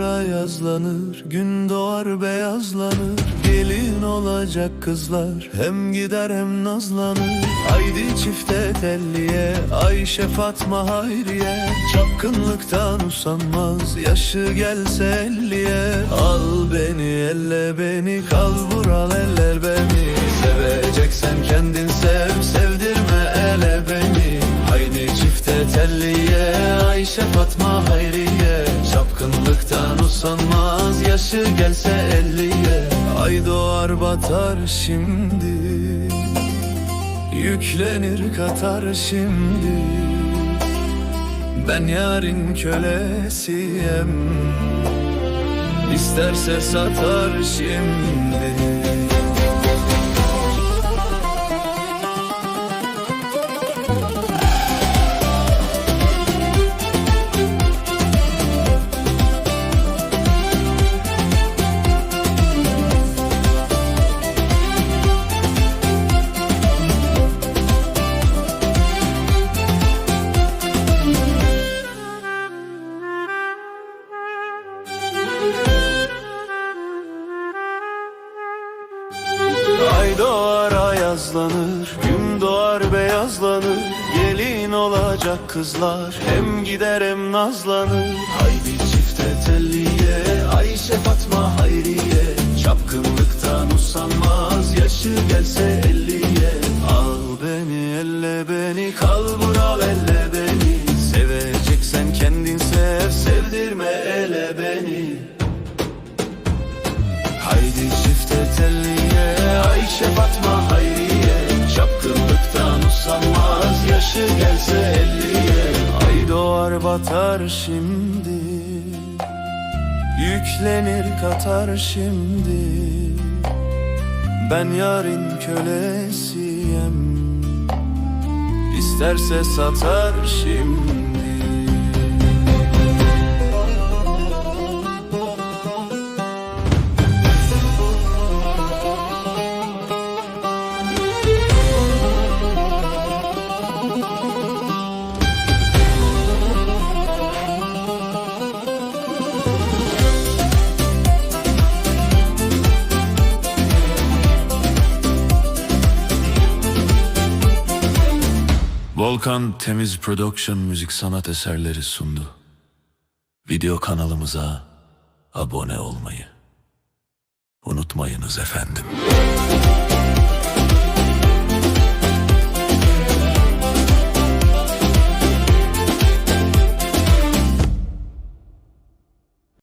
Sonra yazlanır gün doğar beyazlanır. Gelin olacak kızlar hem gider hem nazlanır. Haydi çifte telliye Ayşe Fatma Hayriye. Çapkınlıktan usanmaz yaşı gelse elliye. Al beni elle beni kal vural eller beni. Seveceksen kendin sev. Yaşı gelse elliye Ay doğar batar şimdi. Yüklenir katar şimdi. Ben yarın kölesiyim İsterse satar şimdi doğar ayazlanır, gün doğar beyazlanır. Gelin olacak kızlar, hem gider hem nazlanır. Haydi çifte telliye, Ayşe Fatma Hayriye. Çapkınlıktan usanmaz, yaşı gelse Ayşe Fatma Hayriye. Çapkınlıktan usanmaz Yaşı gelse elliye. Ay doğar batar şimdi. Yüklenir katar şimdi. Ben yarın kölesiyim İsterse satar şimdi Volkan Temiz Production müzik sanat eserleri sundu. Video kanalımıza abone olmayı unutmayınız efendim.